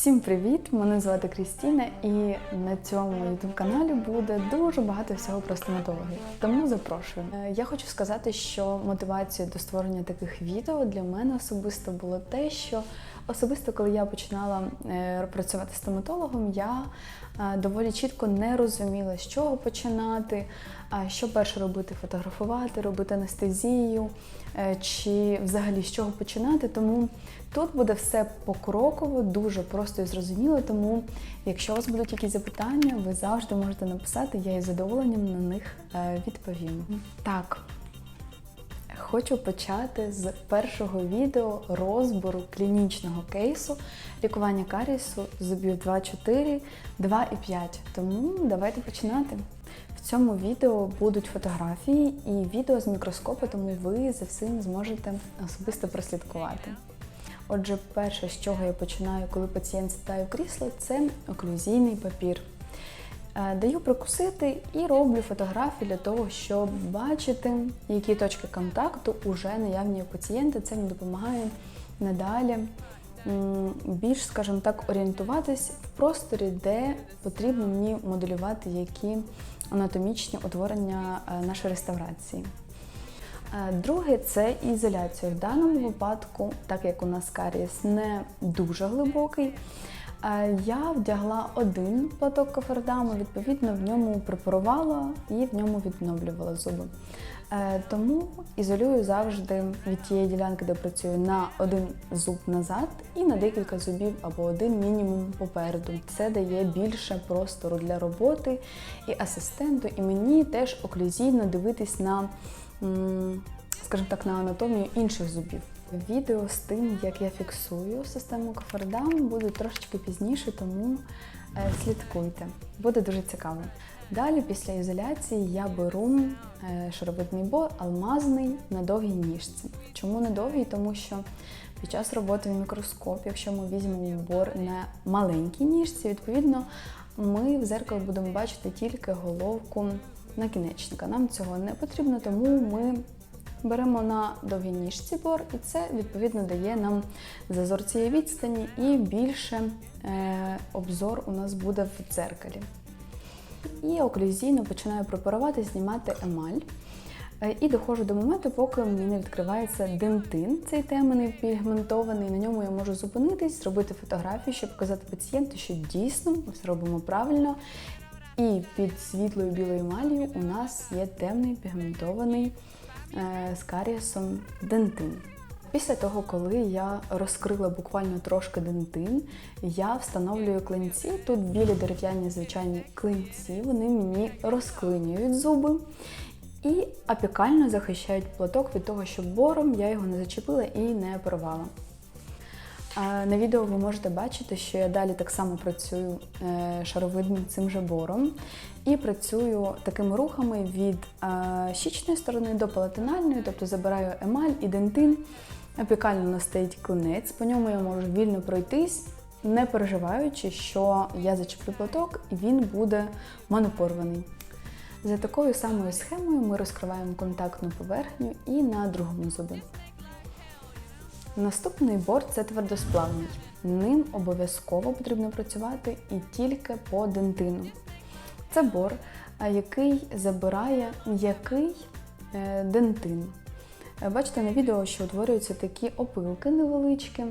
Всім привіт! Мене звати Крістіна, і на цьому youtube каналі буде дуже багато всього про стоматологію. Тому запрошую. Е, Я хочу сказати, що мотивацією до створення таких відео для мене особисто було те, що особисто, коли я починала е, працювати стоматологом, я е, доволі чітко не розуміла, з чого починати, що перше робити, фотографувати, робити анестезію, е, чи взагалі з чого починати. Тому тут буде все покроково, дуже просто і зрозуміло. Тому, якщо у вас будуть якісь запитання, ви завжди можете написати, я із задоволенням на них відповім. Так. Хочу почати з першого відео розбору клінічного кейсу лікування карісу зубів 2,4, 2,5. Тому давайте починати. В цьому відео будуть фотографії і відео з мікроскопу, тому ви за всім зможете особисто прослідкувати. Отже, перше, з чого я починаю, коли пацієнт сідає в крісло, це оклюзійний папір. Е, Даю прокусити і роблю фотографії для того, щоб бачити, які точки контакту вже наявні у пацієнта. Це мені допомагає надалі більш, скажімо так, орієнтуватись в просторі, де потрібно мені моделювати які анатомічні утворення е, нашої реставрації. Е, Друге це ізоляція. В даному випадку, так як у нас карієс не дуже глибокий, я вдягла один платок кофердаму, відповідно, в ньому препарувала і в ньому відновлювала зуби. Е, Тому ізолюю завжди від тієї ділянки, де працюю, на один зуб назад і на декілька зубів або один мінімум попереду. Це дає більше простору для роботи і асистенту, і мені теж оклюзійно дивитись на скажімо так, на анатомію інших зубів. Відео з тим, як я фіксую систему кофердам, буде трошечки пізніше, тому е, слідкуйте. Буде дуже цікаво. Далі, після ізоляції, я беру е, шаровидний бор алмазний на довгій ніжці. Чому на довгій? Тому що під час роботи в мікроскопі, якщо ми візьмемо бор на маленькій ніжці, відповідно, ми в зеркало будемо бачити тільки головку накінечника. Нам цього не потрібно, тому ми беремо на довгій ніжці бор, і це відповідно дає нам зазор цієї відстані і більше е, обзор у нас буде в дзеркалі. І оклюзійно починаю препарувати, знімати емаль. Е, І доходжу до моменту, поки мені не відкривається дентин, цей темний пігментований. На ньому я можу зупинитись, зробити фотографію, щоб показати пацієнту, що дійсно ми все робимо правильно. І під світлою білою емаллю у нас є темний пігментований з карієсом дентин. Після того, коли я розкрила буквально трошки дентин, я встановлюю клинці. Тут білі дерев'яні звичайні клинці, вони мені розклинюють зуби і апікально захищають платок від того, щоб бором я його не зачепила і не порвала. На відео ви можете бачити, що я далі так само працюю е, шаровидним цим же бором і працюю такими рухами від е, щічної сторони до палатинальної, тобто забираю емаль і дентин. Апікально настоїть клинець, по ньому я можу вільно пройтись, не переживаючи, що я зачеплю платок і він буде манопорваний. За такою самою схемою ми розкриваємо контактну поверхню і на другому зубі. Наступний борт це твердосплавний. Ним обов'язково потрібно працювати і тільки по дентину. Це бор, який забирає м'який е, дентин. Е, Бачите на відео, що утворюються такі опилки невеличкі.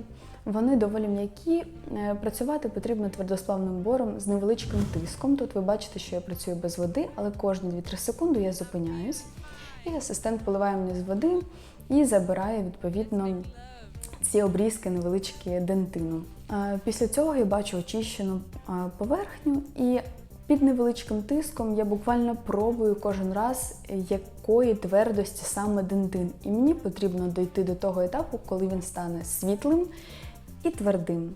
Вони доволі м'які. Е, Працювати потрібно твердосплавним бором з невеличким тиском. Тут ви бачите, що я працюю без води, але кожні 2-3 секунди я зупиняюсь. І асистент поливає мені з води і забирає відповідно ці обрізки невеличкі дентину. Е, Після цього я бачу очищену е, поверхню і під невеличким тиском я буквально пробую кожен раз, якої твердості саме дентин. І мені потрібно дойти до того етапу, коли він стане світлим і твердим.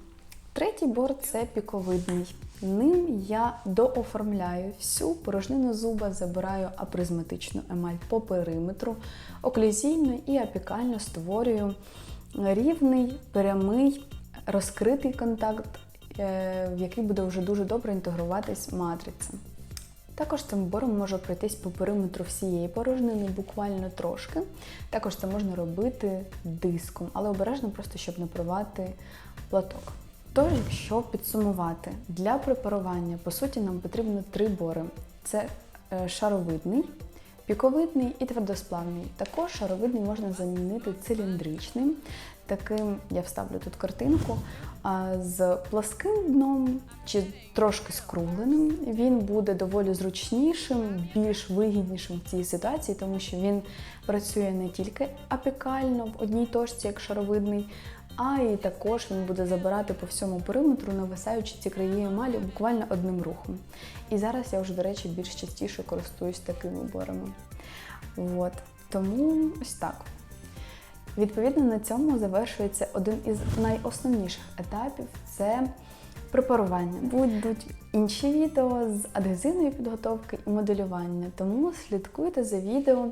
Третій борт це піковидний. Ним я дооформляю всю порожнину зуба, забираю апризматичну емаль по периметру, оклюзійно і апікально створюю рівний, прямий, розкритий контакт, е, в який буде вже дуже добре інтегруватись матриця. Також цим бором може пройтись по периметру всієї порожнини, буквально трошки. Також це можна робити диском, але обережно, просто щоб не порвати платок. Тож, якщо підсумувати, для препарування, по суті, нам потрібно три бори: це е, шаровидний, піковидний і твердосплавний. Також шаровидний можна замінити циліндричним. Таким я вставлю тут картинку з пласким дном чи трошки скругленим. Він буде доволі зручнішим, більш вигіднішим в цій ситуації, тому що він працює не тільки апікально в одній точці, як шаровидний, а і також він буде забирати по всьому периметру, нависаючи ці краї емалі буквально одним рухом. І зараз я вже, до речі, більш частіше користуюсь такими борами. От. Тому ось так. Відповідно, на цьому завершується один із найосновніших етапів це препарування. Будуть інші відео з адгезивної підготовки і моделювання. Тому слідкуйте за відео,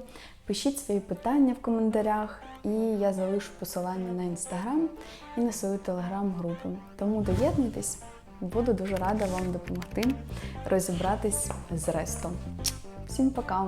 пишіть свої питання в коментарях, і я залишу посилання на інстаграм і на свою телеграм-групу. Тому доєднуйтесь, буду дуже рада вам допомогти розібратись з рестом. Всім пока!